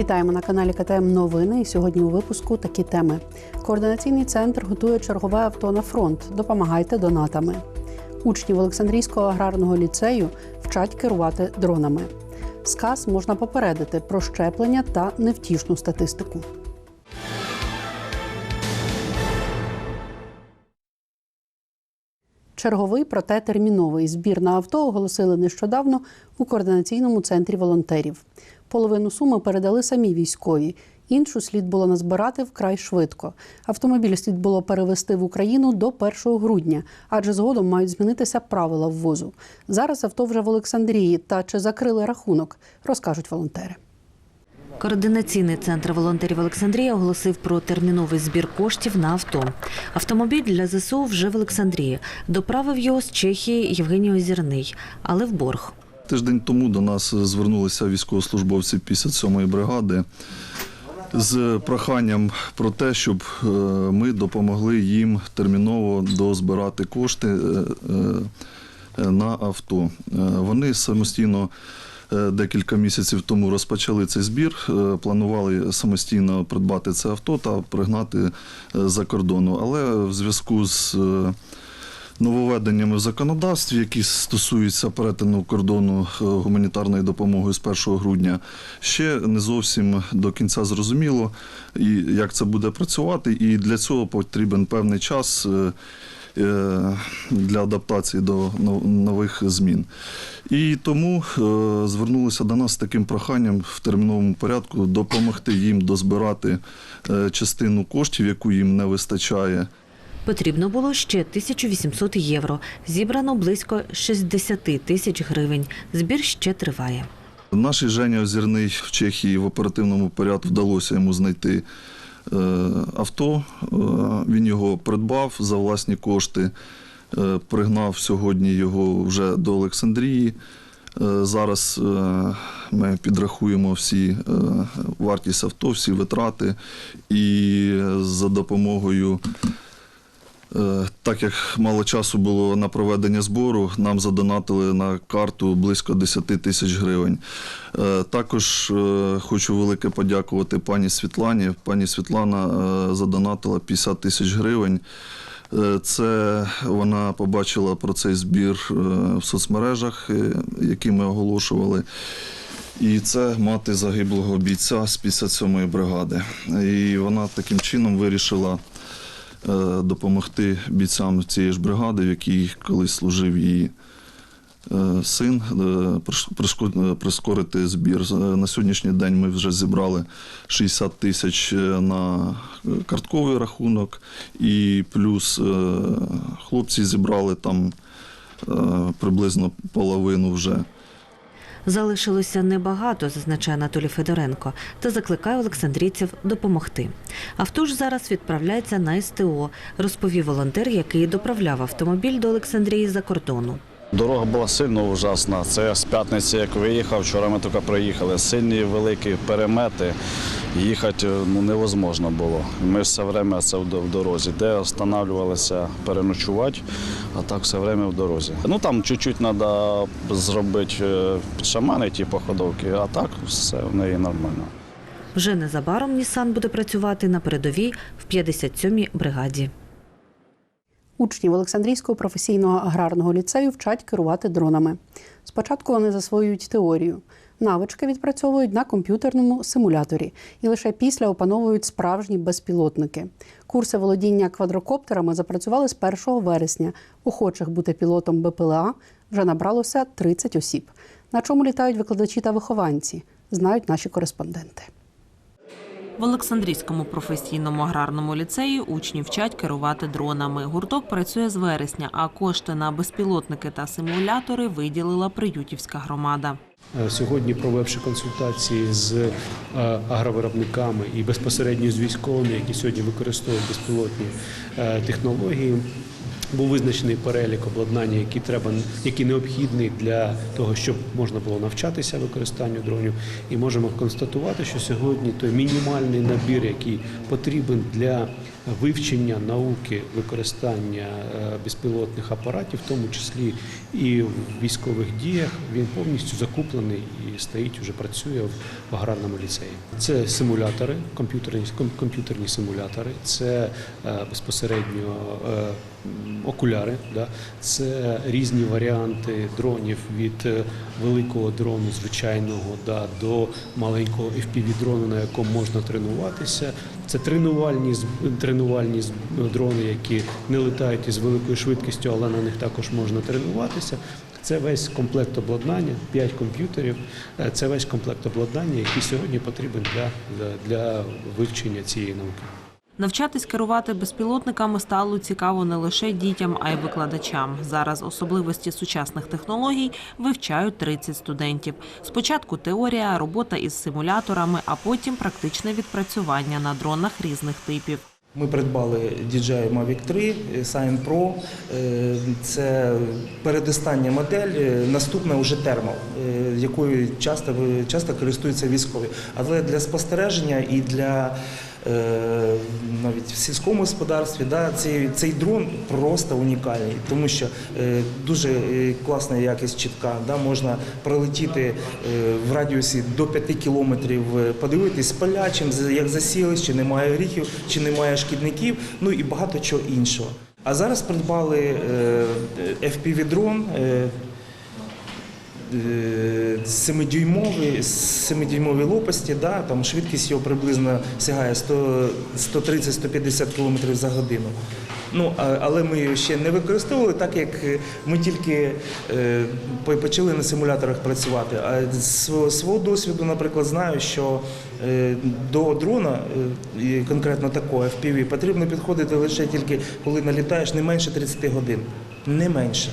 Вітаємо на каналі КТМ Новини. І сьогодні у випуску такі теми. Координаційний центр готує чергове авто на фронт. Допомагайте донатами. Учнів Олександрійського аграрного ліцею вчать керувати дронами. Сказ можна попередити про щеплення та невтішну статистику. Черговий, проте терміновий збір на авто оголосили нещодавно у координаційному центрі волонтерів. Половину суми передали самі військові. Іншу слід було назбирати вкрай швидко. Автомобіль слід було перевести в Україну до 1 грудня, адже згодом мають змінитися правила ввозу. Зараз авто вже в Олександрії. Та чи закрили рахунок, розкажуть волонтери. Координаційний центр волонтерів Олександрія оголосив про терміновий збір коштів на авто. Автомобіль для ЗСУ вже в Олександрії. Доправив його з Чехії Євгеній Озірний, але в борг. Тиждень тому до нас звернулися військовослужбовці 57-ї бригади з проханням про те, щоб е, ми допомогли їм терміново дозбирати кошти е, е, на авто. Вони самостійно декілька місяців тому розпочали цей збір, планували самостійно придбати це авто та пригнати за кордону. Але в зв'язку з нововведеннями в законодавстві, які стосуються перетину кордону е, гуманітарної допомоги з 1 грудня, ще не зовсім до кінця зрозуміло, як це буде працювати, і для цього потрібен певний час. е, е, Для адаптації до нових змін. І тому звернулися до нас з таким проханням в терміновому порядку допомогти їм дозбирати частину коштів, яку їм не вистачає. Потрібно було ще 1800 євро. Зібрано близько 60 тисяч гривень. Збір ще триває. Наш Женя Озірний в Чехії в оперативному порядку вдалося йому знайти е, авто. Е, він його придбав за власні кошти, е, пригнав сьогодні його вже до Олександрії. Зараз ми підрахуємо всі вартість авто, всі витрати, і за допомогою Так як мало часу було на проведення збору, нам задонатили на карту близько 10 тисяч гривень. Е, Також е, хочу велике подякувати пані Світлані. Пані Світлана е, задонатила 50 тисяч гривень. Е, Це вона побачила про цей збір е, в соцмережах, е, які ми оголошували. І це мати загиблого бійця з 57-ї бригади. І вона таким чином вирішила е, допомогти бійцям цієї ж бригади, в якій колись служив її е, син, е, е, прискорити збір. Е, На сьогоднішній день ми вже зібрали 60 тисяч е, на картковий рахунок, і плюс е, хлопці зібрали там е, приблизно половину вже. Залишилося небагато, зазначає Анатолій Федоренко, та закликає олександрійців допомогти. Авто ж зараз відправляється на СТО, розповів волонтер, який доправляв автомобіль до Олександрії за кордону. Дорога була сильно ужасна. Це з п'ятниці, як виїхав, вчора ми тільки проїхали. Сильні великі перемети. Їхати ну, невозможно було. Ми все время це в в дорозі. Де останавливалися переночувати, а так все время в дорозі. Ну там чуть-чуть треба зробити е, шамани, ті походовки, а так все в неї нормально. Вже незабаром Нісан буде працювати на передовій в 57-й бригаді. Учнів Олександрійського професійного аграрного ліцею вчать керувати дронами. Спочатку вони засвоюють теорію. Навички відпрацьовують на комп'ютерному симуляторі і лише після опановують справжні безпілотники. Курси володіння квадрокоптерами запрацювали з 1 вересня. Охочих бути пілотом БПЛА вже набралося 30 осіб. На чому літають викладачі та вихованці, знають наші кореспонденти. В Олександрійському професійному аграрному ліцеї учні вчать керувати дронами. Гурток працює з вересня, а кошти на безпілотники та симулятори виділила Приютівська громада. Е, Сьогодні, провівши консультації з е, агровиробниками і безпосередньо з військовими, які сьогодні використовують безпілотні е, технології, був визначений перелік обладнання, які треба, які необхідні для того, щоб можна було навчатися використанню дронів. І можемо констатувати, що сьогодні той мінімальний набір, який потрібен для вивчення науки використання е, безпілотних апаратів, в тому числі і в військових діях, він повністю закуплений і стоїть вже працює в аграрному ліцеї. Це симулятори, комп'ютерні комп'ютерні симулятори, це е, безпосередньо е, окуляри, да, це різні варіанти дронів від великого дрону звичайного да, до маленького FPV-дрону, на якому можна тренуватися. Це тренувальні тренувальні дрони, які не летають із великою швидкістю, але на них також можна тренуватися. Це весь комплект обладнання, 5 комп'ютерів. Е, Це весь комплект обладнання, який сьогодні потрібен для, для, для вивчення цієї науки. Навчатись керувати безпілотниками стало цікаво не лише дітям, а й викладачам. Зараз особливості сучасних технологій вивчають 30 студентів. Спочатку теорія, робота із симуляторами, а потім практичне відпрацювання на дронах різних типів. Ми придбали DJI Mavic 3 Sign Pro. Е, Це передостання модель, е, наступна вже термал, е, якою часто, часто користуються військові. Але для спостереження і для навіть в сільському господарстві да, цей, цей дрон просто унікальний, тому що е, дуже е, класна якість чітка. Да, можна пролетіти е, в радіусі до 5 кілометрів, е, подивитись поля, чим за- як засілись, чи немає оріхів, чи немає шкідників, ну і багато чого іншого. А зараз придбали е, FPV-дрон. Е, е, 7-дюймові, 7-дюймові лопасті, да, там швидкість його приблизно сягає 130-150 км за годину. Ну, але ми його ще не використовували, так як е, ми тільки е, почали на симуляторах працювати. А з свого, досвіду, наприклад, знаю, що е, до дрона, е, конкретно такого FPV, потрібно підходити лише тільки коли налітаєш не менше 30 годин. Не менше.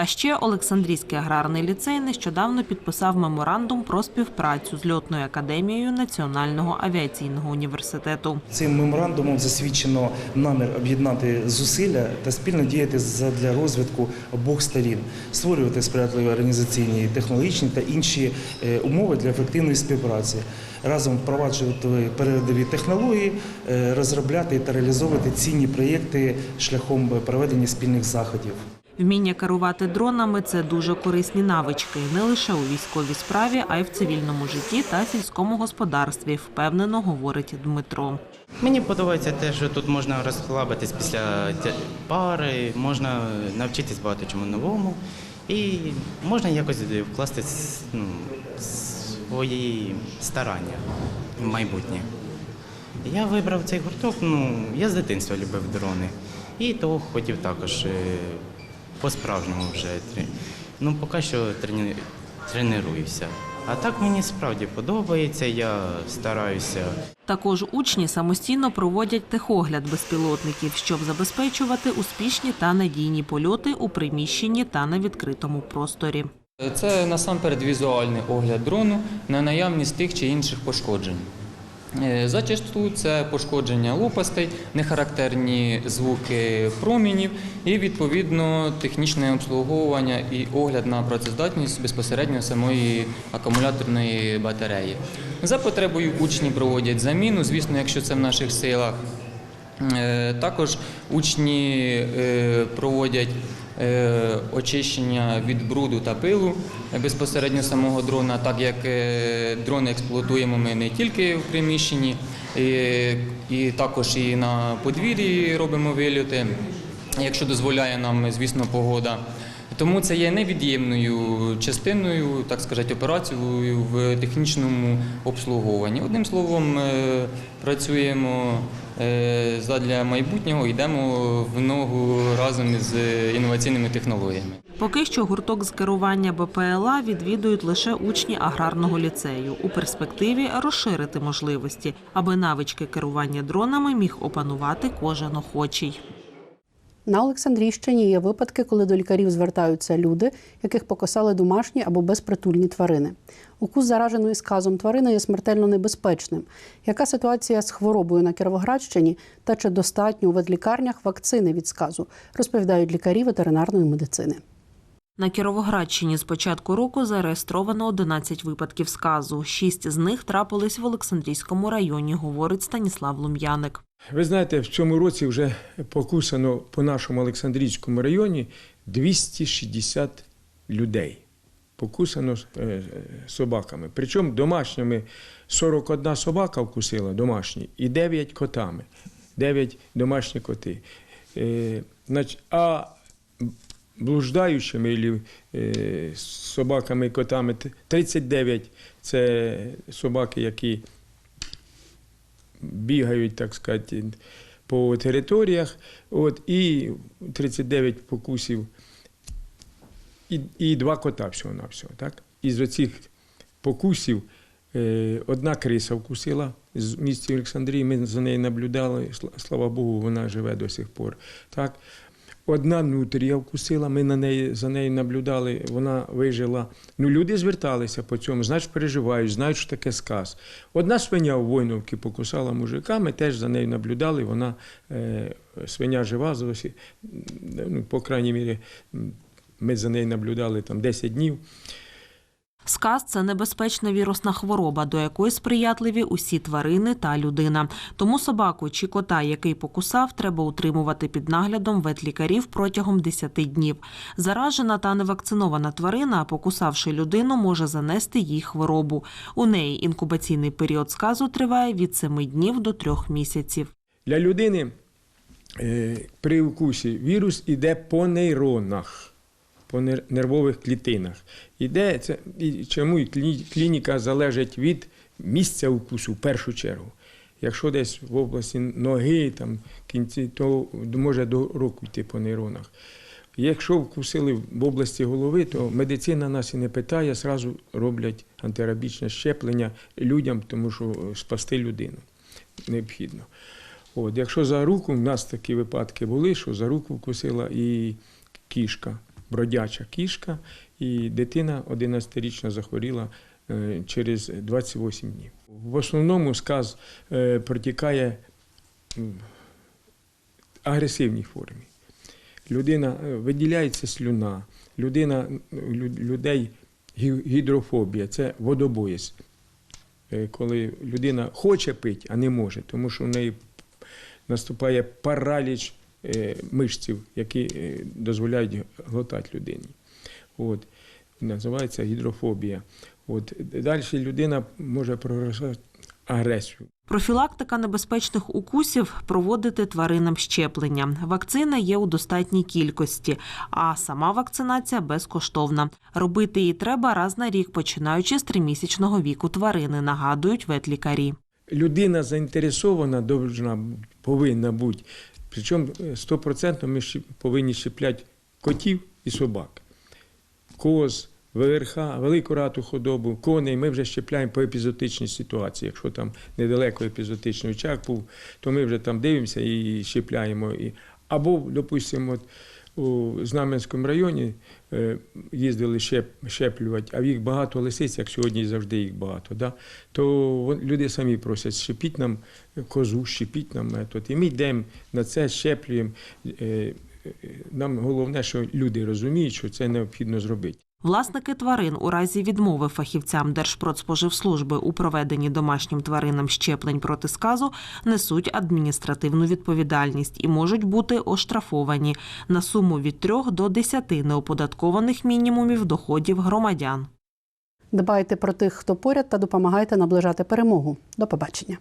А ще Олександрійський аграрний ліцей нещодавно підписав меморандум про співпрацю з льотною академією Національного авіаційного університету. Цим меморандумом засвідчено намір об'єднати зусилля та спільно діяти для розвитку обох сторін, створювати сприятливі організаційні, технологічні та інші е, умови для ефективної співпраці, разом впроваджувати передові технології, е, розробляти та реалізовувати цінні проєкти шляхом проведення спільних заходів. Вміння керувати дронами це дуже корисні навички не лише у військовій справі, а й в цивільному житті та сільському господарстві, впевнено говорить Дмитро. Мені подобається те, що тут можна розслабитись після пари, можна навчитись багато чому новому і можна якось вкласти ну, свої старання в майбутнє. Я вибрав цей гурток, ну, я з дитинства любив дрони. І того хотів також е, по-справжньому вже. Ну, поки що трені- тренуюся. А так мені справді подобається, я стараюся Також учні самостійно проводять техогляд безпілотників, щоб забезпечувати успішні та надійні польоти у приміщенні та на відкритому просторі. Це насамперед візуальний огляд дрону на наявність тих чи інших пошкоджень. Е, Зачасту це пошкодження лопастей, нехарактерні звуки промінів і відповідно технічне обслуговування і огляд на працездатність безпосередньо самої акумуляторної батареї. За потребою учні проводять заміну, звісно, якщо це в наших силах. Е, Також учні е, проводять е, очищення від бруду та пилу безпосередньо самого дрона, так як дрони експлуатуємо ми не тільки в приміщенні, і також і на подвір'ї робимо вильоти, якщо дозволяє нам, звісно, погода. Тому це є невід'ємною частиною, так сказати, операцією в технічному обслуговуванні. Одним словом, е, працюємо е, задля майбутнього, йдемо в ногу разом з інноваційними технологіями. Поки що гурток з керування БПЛА відвідують лише учні аграрного ліцею. У перспективі розширити можливості, аби навички керування дронами міг опанувати кожен охочий. На Олександрійщині є випадки, коли до лікарів звертаються люди, яких покосали домашні або безпритульні тварини. Укус зараженої сказом тварини є смертельно небезпечним. Яка ситуація з хворобою на Кіровоградщині та чи достатньо у ветлікарнях вакцини від сказу, розповідають лікарі ветеринарної медицини. На Кіровоградщині з початку року зареєстровано 11 випадків сказу. Шість з них трапились в Олександрійському районі, говорить Станіслав Лум'яник. Ви знаєте, в цьому році вже покусано по нашому Олександрійському районі 260 людей. Покусано е, собаками. Причому домашніми 41 собака вкусила домашні і 9 котами. 9 домашні коти. Е, А блуждаючими ілі, е, собаками і котами 39 це собаки, які бігають, так сказати, по територіях. От, і 39 покусів, і, і два кота всього на всього. Так? Із оцих покусів е, одна криса вкусила з місті Олександрії. Ми за нею наблюдали. Слава Богу, вона живе до сих пор. Так? Одна нутрія вкусила, ми на неї, за нею наблюдали, вона вижила. Ну, люди зверталися по цьому, значить, переживають, знають, що таке сказ. Одна свиня у Войновці покусала мужика, ми теж за нею наблюдали, вона е, свиня жива, зовсім, ну, по крайній мірі, ми за нею наблюдали там 10 днів. Сказ це небезпечна вірусна хвороба, до якої сприятливі усі тварини та людина. Тому собаку чи кота, який покусав, треба утримувати під наглядом ветлікарів протягом 10 днів. Заражена та невакцинована тварина, покусавши людину, може занести їй хворобу. У неї інкубаційний період сказу триває від 7 днів до 3 місяців. Для людини е, при укусі вірус іде по нейронах, по нервових клітинах. Іде це, і чому і клініка залежить від місця укусу в першу чергу. Якщо десь в області ноги, там, кінці, то може до року йти по нейронах. Якщо вкусили в області голови, то медицина нас і не питає, зразу роблять антирабічне щеплення людям, тому що спасти людину необхідно. От, якщо за руку, в нас такі випадки були, що за руку вкусила і кішка, бродяча кішка, і дитина 11-річна захворіла е, через 28 днів. В основному сказ е, протікає в агресивній формі. Людина е, виділяється слюна, людина, людей гідрофобія це водобоїзд. Е, Коли людина хоче пити, а не може, тому що в неї наступає параліч мишців, які е, дозволяють глотати людині. От. Називається гідрофобія. От. Далі людина може прогресувати агресію. Профілактика небезпечних укусів проводити тваринам щеплення. Вакцина є у достатній кількості, а сама вакцинація безкоштовна. Робити її треба раз на рік, починаючи з тримісячного віку тварини, нагадують ветлікарі. людина заінтересована повинна бути. Причому стопроцентно 100% ми ще повинні щепляти котів і собак. Коз, ВРХ, велику рату худобу, коней ми вже щепляємо по епізотичній ситуації. Якщо там недалеко епізотичний очаг був, то ми вже там дивимося і щепляємо. Або, допустимо, у Знаменському районі е, їздили щеп, щеплювати, а їх багато лисиць, як сьогодні завжди їх багато. Да? То люди самі просять, щепіть нам козу, щепіть нам метод. І ми йдемо на це, щеплюємо. Е, е, Нам головне, що люди розуміють, що це необхідно зробити. Власники тварин у разі відмови фахівцям Держпродспоживслужби у проведенні домашнім тваринам щеплень проти сказу несуть адміністративну відповідальність і можуть бути оштрафовані на суму від 3 до 10 неоподаткованих мінімумів доходів громадян. Дбайте про тих, хто поряд, та допомагайте наближати перемогу. До побачення.